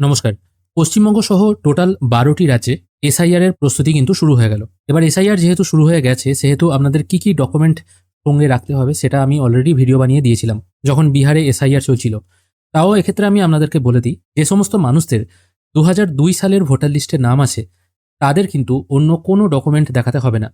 নমস্কার। পশ্চিমবঙ্গ সহ টোটাল বারোটি রাজ্যে এসআইআর এর প্রস্তুতি কিন্তু শুরু হয়ে গেল। এবার এসআইআর যেহেতু শুরু হয়ে গেছে, সেহেতু আপনাদের কি কি ডকুমেন্ট সঙ্গে রাখতে হবে সেটা আমি অলরেডি ভিডিও বানিয়ে দিয়েছিলাম, যখন বিহারে এসআইআর চলছিল। তাও এক্ষেত্রে আমি আপনাদেরকে বলে দিই, যে সমস্ত মানুষদের দু সালের ভোটার লিস্টে নাম আছে, তাদের কিন্তু অন্য কোনো ডকুমেন্ট দেখাতে হবে না।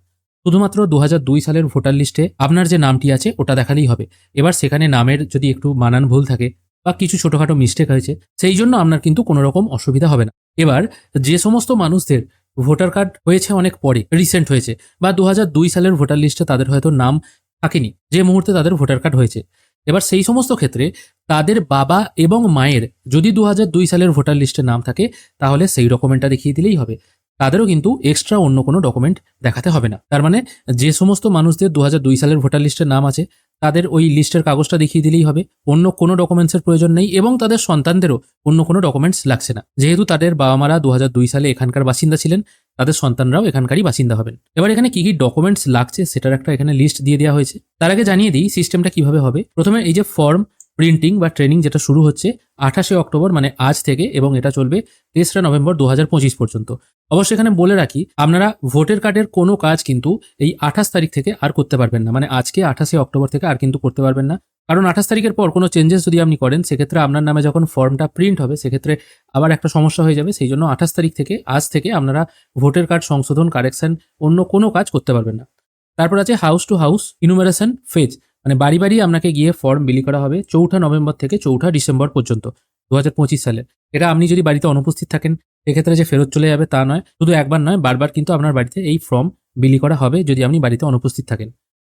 শুধুমাত্র দু দুই সালের ভোটার লিস্টে আপনার যে নামটি আছে, ওটা দেখালেই হবে। এবার সেখানে নামের যদি একটু মানান ভুল থাকে বা কিছু ছোটোখাটো মিস্টেক হয়েছে, সেই জন্য আপনার কিন্তু কোনো রকম অসুবিধা হবে না। এবার, যে সমস্ত মানুষদের ভোটার কার্ড হয়েছে অনেক পরে রিসেন্ট হয়েছে, বা দু দুই সালের ভোটার লিস্টে তাদের হয়তো নাম থাকেনি, যে মুহূর্তে তাদের ভোটার কার্ড হয়েছে। এবার সেই সমস্ত ক্ষেত্রে তাদের বাবা এবং মায়ের যদি দু দুই সালের ভোটার লিস্টে নাম থাকে, তাহলে সেই ডকুমেন্টটা দেখিয়ে দিলেই হবে। তাদেরও কিন্তু এক্সট্রা অন্য কোনো ডকুমেন্ট দেখাতে হবে না। তার মানে যে সমস্ত মানুষদের দু সালের ভোটার লিস্টের নাম আছে তাদের ওই লিস্টের কাগজটা দেখিয়ে দিলেই হবে। অন্য কোনো ডকুমেন্টসের প্রয়োজন নেই এবং তাদের সন্তানদেরও অন্য কোনো ডকুমেন্টস লাগছে না। যেহেতু তাদের বাবা মারা দু সালে এখানকার বাসিন্দা ছিলেন, তাদের সন্তানরাও এখানকারই বাসিন্দা হবেন। এবার এখানে কি কি ডকুমেন্টস লাগছে সেটার একটা এখানে লিস্ট দিয়ে দেওয়া হয়েছে। তার আগে জানিয়ে দিই সিস্টেমটা কীভাবে হবে। প্রথমে এই যে ফর্ম প্রিন্টিং বা ট্রেনিং যেটা শুরু হচ্ছে আঠাশে অক্টোবর মানে আজ থেকে, এবং এটা চলবে তেসরা নভেম্বর দু হাজার পঁচিশ পর্যন্ত। অবশ্যই এখানে বলে রাখি, আপনারা ভোটার কার্ডের কোনো কাজ কিন্তু এই আঠাশ তারিখ থেকে আর করতে পারবেন না। মানে আজকে আঠাশে অক্টোবর থেকে আর কিন্তু করতে পারবেন না। কারণ আঠাশ তারিখের পর কোনো চেঞ্জেস যদি আপনি করেন, সেক্ষেত্রে আপনার নামে যখন ফর্মটা প্রিন্ট হবে, সেক্ষেত্রে আবার একটা সমস্যা হয়ে যাবে। সেই জন্য আঠাশ তারিখ থেকে, আজ থেকে আপনারা ভোটার কার্ড সংশোধন কারেকশন অন্য কোনো কাজ করতে পারবেন না। তারপর আছে house to house enumeration phase মানে বাড়ি বাড়ি আপনাকে গিয়ে ফর্ম বিলি করা হবে চৌঠা নভেম্বর থেকে চৌঠা ডিসেম্বর পর্যন্ত দু হাজার পঁচিশ সালে। এটা আপনি যদি বাড়িতে অনুপস্থিত থাকেন সেক্ষেত্রে যে ফেরত চলে যাবে তা নয়, শুধু একবার নয়, বারবার কিন্তু আপনার বাড়িতে এই ফর্ম বিলি করা হবে যদি আপনি বাড়িতে অনুপস্থিত থাকেন।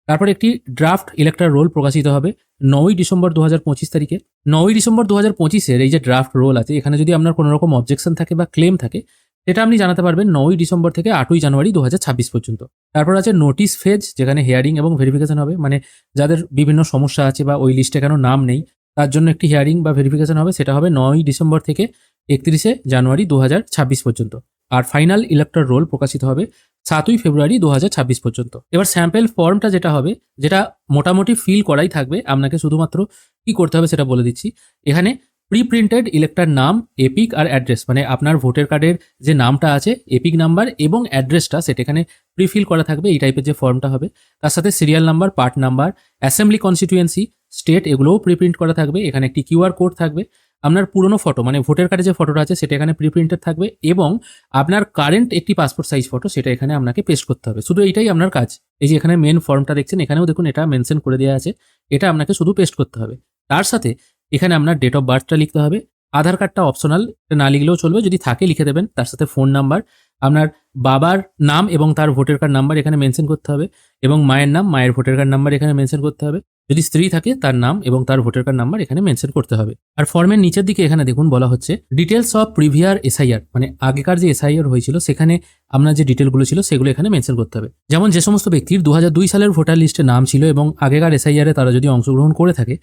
তারপর একটি ড্রাফট ইলেকট্রাল রোল প্রকাশিত হবে নয়ই ডিসেম্বর দু হাজার পঁচিশ তারিখে। নয়ই ডিসেম্বর দু হাজার পঁচিশের এই যে ড্রাফট রোল আছে, এখানে যদি আপনার কোনো রকম অবজেকশন থাকে বা ক্লেম থাকে সেটা আপনি জানাতে পারবেন নয়ই ডিসেম্বর থেকে আটই জানুয়ারি দু হাজার ছাব্বিশ পর্যন্ত। তারপর আছে নোটিশ ফেজ যেখানে হিয়ারিং এবং ভেরিফিকেশন হবে। মানে যাদের বিভিন্ন সমস্যা আছে বা ওই লিস্টে কেন নাম নেই, তার জন্য একটি হিয়ারিং বা ভেরিফিকেশন হবে। সেটা হবে নয়ই ডিসেম্বর থেকে একত্রিশে জানুয়ারি দু হাজার ছাব্বিশ পর্যন্ত। আর ফাইনাল ইলেকট্রাল রোল প্রকাশিত হবে সাতই ফেব্রুয়ারি দু হাজার ছাব্বিশ পর্যন্ত। এবার স্যাম্পেল ফর্মটা যেটা হবে, যেটা মোটামুটি ফিল করাই থাকবে, আপনাকে শুধুমাত্র কি করতে হবে সেটা বলে দিচ্ছি। এখানে প্রি প্রিন্টেড ইলেকটার নাম এপিক আর অ্যাড্রেস মানে আপনার ভোটার কার্ডের যে নামটা আছে এপিক নাম্বার এবং অ্যাড্রেসটা সেটা এখানে প্রিফিল করা থাকবে, এই টাইপের যে ফর্মটা হবে। তার সাথে serial number part number assembly constituency state এগুলোও প্রিপ্রিন্ট করা থাকবে, এখানে একটি কিউআর কোড থাকবে। আপনার পুরনো ফটো মানে ভোটার কার্ডে যে ফটোটা আছে, সেটা এখানে প্রিপ্রিন্টেড থাকবে এবং আপনার কারেন্ট একটি পাসপোর্ট সাইজ ফটো সেটা এখানে আপনাকে পেস্ট করতে হবে। শুধু এইটাই আপনার কাজ। এই যে এখানে মেন ফর্মটা দেখছেন, এখানেও দেখুন, এটা মেনশন করে দেওয়া আছে, এটা আপনাকে শুধু পেস্ট করতে হবে। তার সাথে এখানে আপনার ডেট অফ বার্থটা লিখতে হবে। আধার কার্ডটা অপশনাল না লিখলেও চলবে, যদি থাকে লিখে দেবেন, তার সাথে ফোন নাম্বার আপনার বাবার নাম এবং তার ভোটার কার্ড নাম্বার এখানে মেনশন করতে হবে এবং মায়ের নাম, মায়ের ভোটার কার্ড নাম্বার এখানে মেনশন করতে হবে। যদি স্ত্রী থাকে, তার নাম এবং তার ভোটার কার্ড নাম্বার এখানে মেনশন করতে হবে। আর ফর্মের নিচের দিকে এখানে দেখুন বলা হচ্ছে ডিটেলস অফ প্রিভিয়ার এসআইআর মানে আগেকার যে এসআইআর হয়েছিল, সেখানে আপনার যে ডিটেলগুলো ছিল, সেগুলো এখানে মেনশন করতে হবে। যেমন যে সমস্ত ব্যক্তির দু হাজার দুই সালের ভোটার লিস্টে নাম ছিল এবং আগেকার এসআইআরে তারা যদি অংশগ্রহণ করে থাকে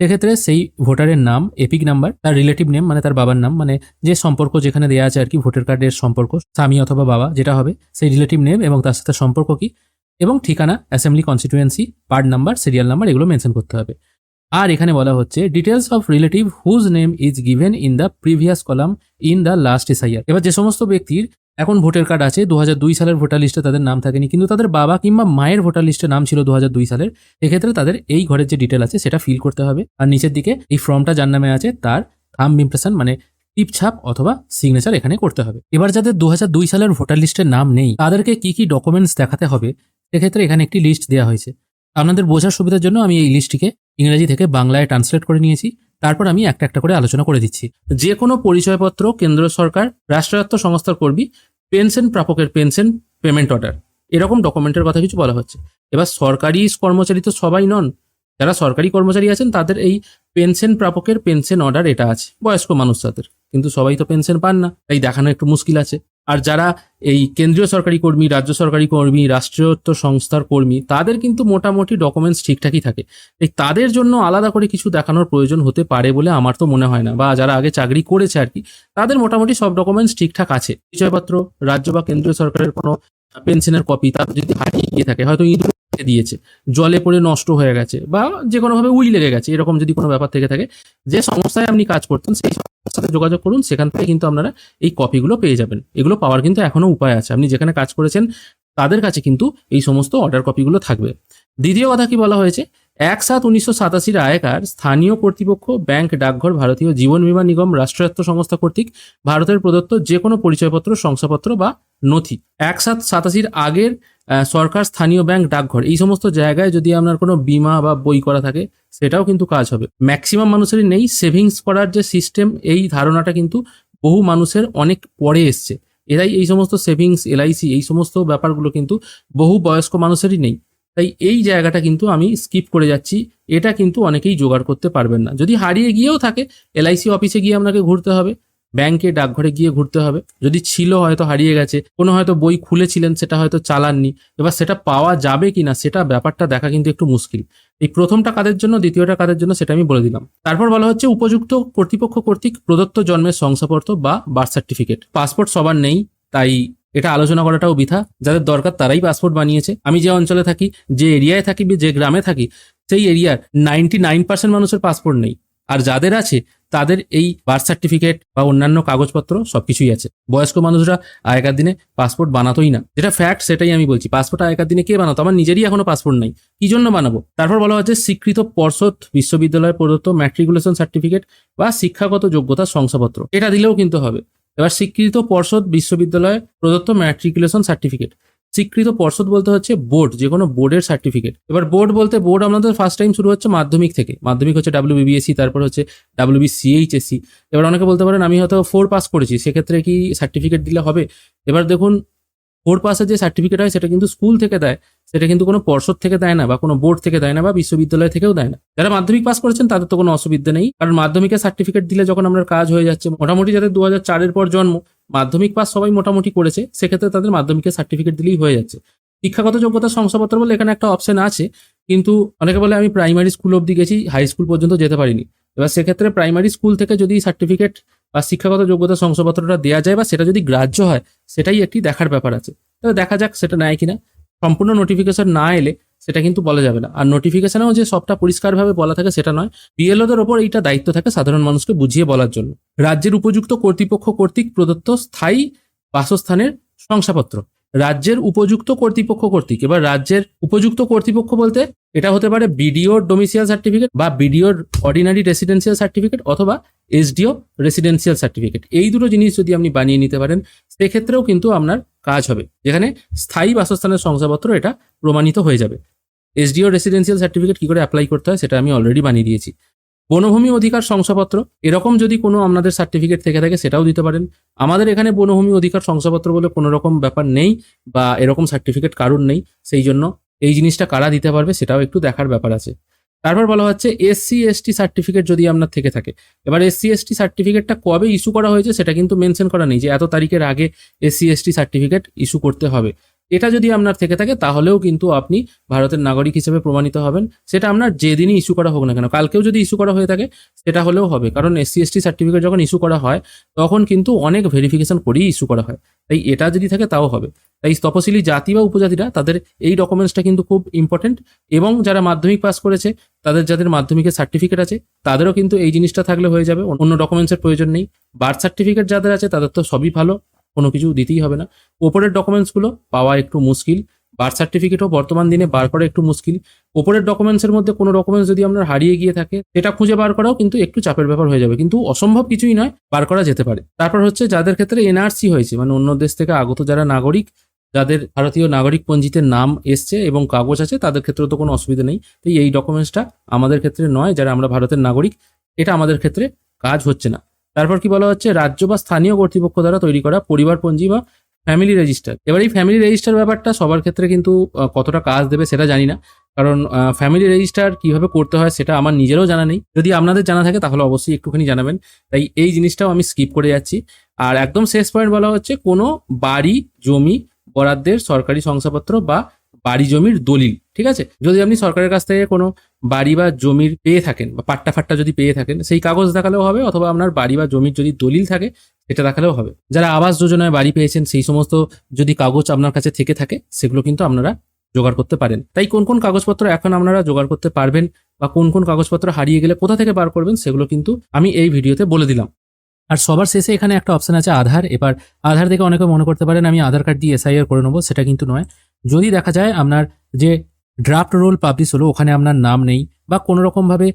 সেক্ষেত্রে সেই ভোটারের নাম, এপিক নাম্বার, তার রিলেটিভ নেম মানে তার বাবার নাম মানে যে সম্পর্ক যেখানে দেওয়া আছে আর কি, ভোটার কার্ডের সম্পর্ক, স্বামী অথবা বাবা, যেটা হবে, সেই রিলেটিভ নেম এবং তার সাথে সম্পর্ক কি, এবং ঠিকানা assembly constituency part number serial number এগুলো মেনশন করতে হবে। আর এখানে বলা হচ্ছে details of relative whose name is given in the previous column in the last SIR এবার যে সমস্ত ব্যক্তির এখন ভোটার কার্ড আছে দু হাজার দুই সালের ভোটার লিস্টে তাদের নাম থাকেনি, কিন্তু তাদের বাবা কিংবা মায়ের ভোটার লিস্টে নাম ছিল দু হাজার দুই সালের। এক্ষেত্রে তাদের এই ঘরের যে ডিটেল আছে সেটা ফিল করতে হবে। আর নিচের দিকে এই ফর্মটা যার নামে আছে তার থাম ইমপ্রেশন মানে টিপছাপ অথবা সিগনেচার এখানে করতে হবে। এবার যাদের দু হাজার দুই সালের ভোটার লিস্টের নাম নেই, তাদেরকে কি কি ডকুমেন্টস দেখাতে হবে সেক্ষেত্রে এখানে একটি লিস্ট দেওয়া হয়েছে। আপনাদের বোঝার সুবিধার জন্য আমি এই লিস্টটিকে ইংরেজি থেকে বাংলায় ট্রান্সলেট করে নিয়েছি। তারপর আমি একটা একটা করে আলোচনা করে দিচ্ছি। যে কোনো পরিচয়পত্র কেন্দ্র সরকার, রাষ্ট্রায়ত্ত সংস্থার কর্মী, পেনশন প্রাপকের পেনশন পেমেন্ট অর্ডার, এরকম ডকুমেন্টের কথা কিছু বলা হচ্ছে। এবার সরকারি কর্মচারী তো সবাই নন। যারা সরকারি কর্মচারী আছেন, তাদের এই পেনশন প্রাপকের পেনশন অর্ডার এটা আছে, বয়স্ক মানুষ তাদের কিন্তু সবাই তো পেনশন পান না, তাই দেখানো একটু মুশকিল আছে। আর যারা এই কেন্দ্রীয় সরকারি কর্মী, রাজ্য সরকারি কর্মী, রাষ্ট্রীয়ত্ব সংস্থার কর্মী, তাদের কিন্তু মোটামুটি ডকুমেন্টস ঠিকঠাকই থাকে। এই তাদের জন্য আলাদা করে কিছু দেখানোর প্রয়োজন হতে পারে বলে আমার তো মনে হয় না। বা যারা আগে চাকরি করেছে আর কি, তাদের মোটামুটি সব ডকুমেন্টস ঠিকঠাক আছে। পরিচয়পত্র, রাজ্য বা কেন্দ্রীয় সরকারের কোনো পেনশনের কপি তার যদি হারিয়ে গিয়ে থাকে, হয়তো ইঁদুর দিয়েছে। জলে পড়ে নষ্ট হয়ে গেছে বা যে কোনোভাবে উই লেগে গেছে, এরকম যদি কোনো ব্যাপার থেকে থাকে, যে সংস্থায় আপনি কাজ করতেন, সেই সাথে যোগাযোগ করুন, সেখান থেকে কিন্তু আপনারা এই কপিগুলো পেয়ে যাবেন। এগুলো পাওয়ার কিন্তু এখনও উপায় আছে। আপনি যেখানে কাজ করেছেন, তাদের কাছে কিন্তু এই সমস্ত অর্ডার কপিগুলো থাকবে। দ্বিতীয় কথা কি বলা হয়েছে? এক সাত উনিশশো সাতাশির আয়কার স্থানীয় কর্তৃপক্ষ, ব্যাংক, ডাকঘর, ভারতীয় জীবন বীমা নিগম, রাষ্ট্রায়ত্ত সংস্থা কর্তৃক ভারতের প্রদত্ত যে কোনো পরিচয়পত্র, শংসাপত্র বা নথি। এক সাত সাতাশির আগের সরকার, স্থানীয় ব্যাংক, ডাকঘর, এই সমস্ত জায়গায় যদি আপনার কোনো বিমা বা বই করা থাকে, সেটাও কিন্তু কাজ হবে। ম্যাক্সিমাম মানুষেরই নেই, সেভিংস করার যে সিস্টেম, এই ধারণাটা কিন্তু বহু মানুষের অনেক পরে এসছে। এরাই এই সমস্ত সেভিংস, এলআইসি, এই সমস্ত ব্যাপারগুলো কিন্তু বহু বয়স্ক মানুষেরই নেই। তাই এই জায়গাটা কিন্তু আমি স্কিপ করে যাচ্ছি। এটা কিন্তু অনেকেই জোগাড় করতে পারবেন না। যদি হারিয়ে গিয়েও থাকে এলআইসি অফিসে গিয়ে আপনাকে ঘুরতে হবে ব্যাংকে ডাকঘরে গিয়ে ঘুরতে হবে। যদি ছিল হয়তো হারিয়ে গেছে, কোনো হয়তো বই খুলেছিলেন, সেটা হয়তো চালাননি, এবার সেটা পাওয়া যাবে কি না সেটা ব্যাপারটা দেখা কিন্তু একটু মুশকিল। এই প্রথমটা কাদের জন্য, দ্বিতীয়টা কাদের জন্য, সেটা আমি বলে দিলাম। তারপর বলা হচ্ছে, উপযুক্ত কর্তৃপক্ষ কর্তৃক প্রদত্ত জন্মের শংসাপত্র বা বার্থ সার্টিফিকেট পাসপোর্ট সবার নেই, তাই এটা আলোচনা করাটাও বৃথা। যাদের দরকার তারাই পাসপোর্ট বানিয়েছে। আমি যে অঞ্চলে থাকি, যে এরিয়ায় থাকি যে গ্রামে থাকি, সেই এরিয়ার নাইনটি নাইন পার্সেন্ট মানুষের পাসপোর্ট নেই। আর যাদের আছে, তাদের এই বার্থ সার্টিফিকেট বা অন্যান্য কাগজপত্র সবকিছুই আছে। বয়স্ক মানুষরা আগেকার দিনে পাসপোর্ট বানাতোই না। যেটা ফ্যাক্ট সেটাই আমি বলছি। পাসপোর্ট আগেকার দিনে কে বানাতো? আমার নিজেরই এখনও পাসপোর্ট নাই। কি জন্য বানাবো? তারপর বলা হচ্ছে স্বীকৃত পর্ষদ বিশ্ববিদ্যালয়ের প্রদত্ত ম্যাট্রিকুলেশন সার্টিফিকেট বা শিক্ষাগত যোগ্যতা শংসাপত্র। এটা দিলেও কিন্তু হবে। এবার স্বীকৃত পর্ষদ বিশ্ববিদ্যালয়ে প্রদত্ত ম্যাট্রিকুলেশন সার্টিফিকেট স্বীকৃত পর্ষদ বলতে হচ্ছে বোর্ড যে কোনো বোর্ডের সার্টিফিকেট এবার বোর্ড বলতে বোর্ড আমাদের ফার্স্ট টাইম শুরু হচ্ছে মাধ্যমিক থেকে। মাধ্যমিক হচ্ছে ডাব্লিউ বিবিএসসি তারপর হচ্ছে ডাব্লিউ বিসিএইচএসসি এবার অনেকে বলতে পারেন, আমি হয়তো ফোর পাস করেছি, সেক্ষেত্রে কি সার্টিফিকেট দিলে হবে? এবার দেখুন ফোর পাসের যে সার্টিফিকেট হয়, সেটা কিন্তু স্কুল থেকে দেয়। সেটা কিন্তু কোনো পর্ষদ থেকে দেয় না বা কোনো বোর্ড থেকে দেয় না বা বিশ্ববিদ্যালয় থেকেও দেয় না। যারা মাধ্যমিক পাস করেছেন, তাদের তো কোনো অসুবিধা নেই। কারণ মাধ্যমিকের সার্টিফিকেট দিলে যখন আপনার কাজ হয়ে যাচ্ছে, মোটামুটি যাদের দু হাজার চারের পর জন্ম, মাধ্যমিক পাস সবাই মোটামুটি করেছে, সেক্ষেত্রে তাদের মাধ্যমিকের সার্টিফিকেট দিলেই হয়ে যাচ্ছে। শিক্ষাগত যোগ্যতা শংসাপত্র বলে এখানে একটা অপশন আছে, কিন্তু অনেকে বলে আমি প্রাইমারি স্কুল অব্দি গেছি হাই স্কুল পর্যন্ত যেতে পারিনি। এবার সেক্ষেত্রে প্রাইমারি স্কুল থেকে যদি সার্টিফিকেট বা শিক্ষাগত যোগ্যতা শংসাপত্রটা দেওয়া যায় বা সেটা যদি গ্রাহ্য হয়, সেটাই একটি দেখার ব্যাপার আছে। তবে দেখা যাক সেটা নেয় কিনা। সম্পূর্ণ নোটিফিকেশন না এলে সেটা কিন্তু বলা যাবে না। আর নোটিফিকেশনেও যে সবটা পরিষ্কারভাবে বলা থাকে সেটা নয়। বিএলওদের ওপর এইটা দায়িত্ব থাকে সাধারণ মানুষকে বুঝিয়ে বলার জন্য। রাজ্যের উপযুক্ত কর্তৃপক্ষ কর্তৃক প্রদত্ত স্থায়ী বাসস্থানের শংসাপত্র। রাজ্যের উপযুক্ত কর্তৃপক্ষ কর্তৃক, এবার রাজ্যের উপযুক্ত কর্তৃপক্ষ বলতে এটা হতে পারে বিডিওর ডোমিসিয়াল সার্টিফিকেট বা বিডিওর অর্ডিনারি রেসিডেন্সিয়াল সার্টিফিকেট অথবা এসডিও রেসিডেন্সিয়াল সার্টিফিকেট এই দুটো জিনিস যদি আপনি বানিয়ে নিতে পারেন, সেক্ষেত্রেও কিন্তু আপনার কাজ হবে। যেখানে স্থায়ী বাসস্থানের শংসাপত্র এটা প্রমাণিত হয়ে যাবে। এসডিও রেসিডেন্সিয়াল সার্টিফিকেট কি করে অ্যাপ্লাই করতে হয়, সেটা আমি অলরেডি বানিয়ে দিয়েছি। বনভূমি অধিকার শংসাপত্র, এরকম যদি কোনো আপনাদের সার্টিফিকেট থেকে থাকে, সেটাও দিতে পারেন। আমাদের এখানে বনভূমি অধিকার শংসাপত্র বলে কোনো রকম ব্যাপার নেই বা এরকম সার্টিফিকেট কারুর নেই, সেই জন্য এই জিনিসটা কারা দিতে পারবে সেটাও একটু দেখার ব্যাপার আছে। তারপর বলা হচ্ছে এসসি এসটি সার্টিফিকেট যদি আপনার থেকে থাকে। এবার এসসি এসটি সার্টিফিকেটটা কবে ইস্যু করা হয়েছে সেটা কিন্তু মেনশন করা নেই যে এত তারিখের আগে এসসি এসটি সার্টিফিকেট ইস্যু করতে হবে। এটা যদি আপনার থেকে থাকে, তাহলেও কিন্তু আপনি ভারতের নাগরিক হিসেবে প্রমাণিত হবেন। সেটা আপনার যেদিনই ইস্যু করা হোক না কেন, কালকেও যদি ইস্যু করা হয়ে থাকে, সেটা হলেও হবে। কারণ এসসি এসটি সার্টিফিকেট যখন ইস্যু করা হয়, তখন কিন্তু অনেক ভেরিফিকেশন করেই ইস্যু করা হয়। তাই এটা যদি থাকে, তাও হবে। তাই তপশিলি জাতি বা উপজাতিরা, তাদের এই ডকুমেন্টসটা কিন্তু খুব ইম্পর্টেন্ট এবং যারা মাধ্যমিক পাস করেছে, তাদের যাদের মাধ্যমিকের সার্টিফিকেট আছে, তাদেরও কিন্তু এই জিনিসটা থাকলে হয়ে যাবে। অন্য ডকুমেন্টসের প্রয়োজন নেই। বার্থ সার্টিফিকেট যাদের আছে, তাদের তো সবই ভালো। কোনো কিছু দিতেই হবে না। ওপরের ডকুমেন্টসগুলো পাওয়া একটু মুশকিল। বার্থ সার্টিফিকেটও বর্তমান দিনে বার করা একটু মুশকিল। ওপরের ডকুমেন্টসের মধ্যে কোনো ডকুমেন্টস যদি আপনার হারিয়ে গিয়ে থাকে, সেটা খুঁজে বার করাও কিন্তু একটু চাপের ব্যাপার হয়ে যাবে। কিন্তু অসম্ভব কিছুই নয়, বার করা যেতে পারে। তারপর হচ্ছে যাদের ক্ষেত্রে এনআরসি হয়েছে মানে অন্য দেশ থেকে আগত যারা নাগরিক, যাদের ভারতীয় নাগরিক পঞ্জিতে নাম এসছে এবং কাগজ আছে, তাদের ক্ষেত্রে তো কোনো অসুবিধা নেই। তাই এই ডকুমেন্টসটা আমাদের ক্ষেত্রে নয়, যারা আমরা ভারতের নাগরিক, এটা আমাদের ক্ষেত্রে কাজ হচ্ছে না। তারপর কি বলা হচ্ছে, রাজ্য বা স্থানীয় কর্তৃপক্ষ দ্বারা তৈরি করা পরিবার পঞ্জি বা ফ্যামিলি রেজিস্টার এবার এই ফ্যামিলি রেজিস্টার ব্যাপারটা সবার ক্ষেত্রে কিন্তু কতটা কাজ দেবে সেটা জানি না। কারণ ফ্যামিলি রেজিস্টার কীভাবে করতে হয় সেটা আমার নিজেরও জানা নেই। যদি আপনাদের জানা থাকে তাহলে অবশ্যই একটুখানি জানাবেন। তাই এই জিনিসটাও আমি স্কিপ করে যাচ্ছি। আর একদম শেষ পয়েন্ট বলা হচ্ছে, কোনো বাড়ি, জমি, বরাদ্দের সরকারি শংসাপত্র বা বাড়ি জমির দলিল, ঠিক আছে? যদি আপনি সরকারের কাছ থেকে কোনো বাড়ি বা জমির পেয়ে থাকেন বা পাট্টা ফাট্টা যদি পেয়ে থাকেন, সেই কাগজ দেখালেও হবে অথবা আপনার বাড়ি বা জমির যদি দলিল থাকে, সেটা দেখালেও হবে। যারা আবাস যোজনায় বাড়ি পেয়েছেন, সেই সমস্ত যদি কাগজ আপনার কাছে থেকে থাকে, সেগুলো কিন্তু আপনারা জোগাড় করতে পারেন। তাই কোন কোন কাগজপত্র এখন আপনারা জোগাড় করতে পারবেন বা কোন কোন কাগজপত্র হারিয়ে গেলে কোথা থেকে বার করবেন, সেগুলো কিন্তু আমি এই ভিডিওতে বলে দিলাম। আর সবার শেষে এখানে একটা অপশন আছে আধার। এবার আধার দেখে অনেকে মনে করতে পারেন, আমি আধার কার্ড দিয়ে এসআইআর করে নেব, সেটা কিন্তু নয়। যদি দেখা যায় আপনার যে ড্রাফট রোল পাবলিশ হলো, ওখানে আপনার নাম নেই, বা কোনো রকমভাবে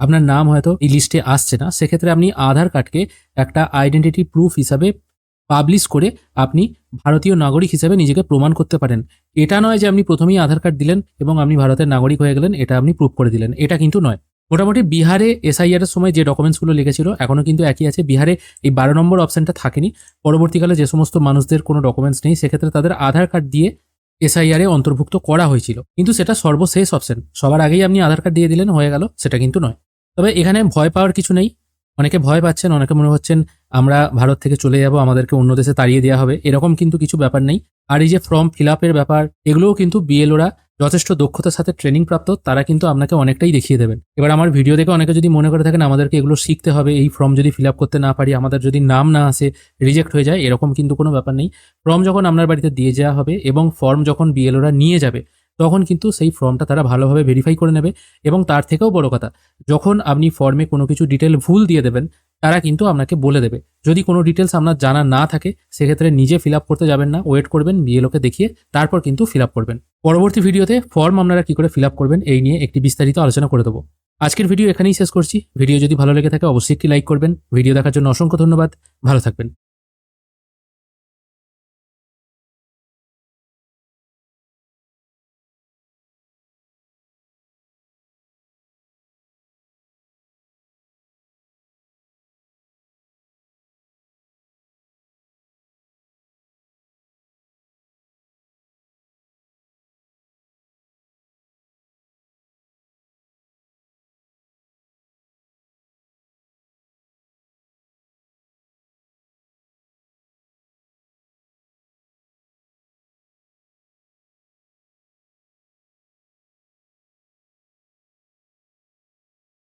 আপনার নাম হয়তো এই লিস্টে আসছে না, সেক্ষেত্রে আপনি আধার কার্ডকে একটা আইডেন্টিটি প্রুফ হিসাবে পাবলিশ করে আপনি ভারতীয় নাগরিক হিসেবে নিজেকে প্রমাণ করতে পারেন। এটা নয় যে আপনি প্রথমেই আধার কার্ড দিলেন এবং আপনি ভারতের নাগরিক হয়ে গেলেন, এটা আপনি প্রুফ করে দিলেন, এটা কিন্তু নয়। মোটামুটি বিহারে এসআইআর সময় যে ডকুমেন্টসগুলো লিখেছিল এখনও কিন্তু একই আছে। বিহারে এই বারো নম্বর অপশনটা থাকেনি। পরবর্তীকালে যে সমস্ত মানুষদের কোনো ডকুমেন্টস নেই, সেক্ষেত্রে তাদের আধার কার্ড দিয়ে এসআইআর এ অন্তর্ভুক্ত করা হয়েছিল। কিন্তু সেটা সর্বশেষ অপশন সবার আগেই আপনি আধার কার্ড দিয়ে দিলেন, হয়ে গেল, সেটা কিন্তু নয়। তবে এখানে ভয় পাওয়ার কিছু নেই। অনেকে ভয় পাচ্ছেন, অনেকে মনে হচ্ছেন, আমরা ভারত থেকে চলে যাব, আমাদেরকে অন্য দেশে তাড়িয়ে দেওয়া হবে। এরকম কিন্তু কিছু ব্যাপার নেই। আর এই যে ফর্ম ফিল আপের ব্যাপার, এগুলোও কিন্তু বিএলওরা যথেষ্ট দক্ষতার সাথে ট্রেনিং প্রাপ্ত, তারা কিন্তু আপনাকে অনেকটাই দেখিয়ে দেবেন। এবার আমার ভিডিও দেখে অনেকে যদি মনে করে থাকেন আমাদেরকে এগুলো শিখতে হবে, এই ফর্ম যদি ফিল আপ করতে না পারি, আমাদের যদি নাম না আসে রিজেক্ট হয়ে যায়, এরকম কিন্তু কোনো ব্যাপার নেই। ফর্ম যখন আপনার বাড়িতে দিয়ে যাওয়া হবে এবং ফর্ম যখন বিএলওরা নিয়ে যাবে তখন কিন্তু সেই ফর্মটা তারা ভালোভাবে ভেরিফাই করে নেবে এবং তার থেকেও বড় কথা, যখন আপনি ফর্মে কোনো কিছু ডিটেল ভুল দিয়ে দেবেন, তারা কিন্তু আপনাকে বলে দেবে। যদি কোনো ডিটেলস আপনার জানা না থাকে, সেক্ষেত্রে নিজে ফিল আপ করতে যাবেন না ওয়েট করবেন বিএলওকে দেখিয়ে তারপর কিন্তু ফিল আপ করবেন। পরবর্তী ভিডিওতে ফর্ম আপনারা কি করে ফিল আপ করবেন, এই নিয়ে একটি বিস্তারিত আলোচনা করে দেবো। আজকের ভিডিও এখানেই শেষ করছি। ভিডিও যদি ভালো লেগে থাকে, অবশ্যই একটি লাইক করবেন। ভিডিও দেখার জন্য অসংখ্য ধন্যবাদ। ভালো থাকবেন।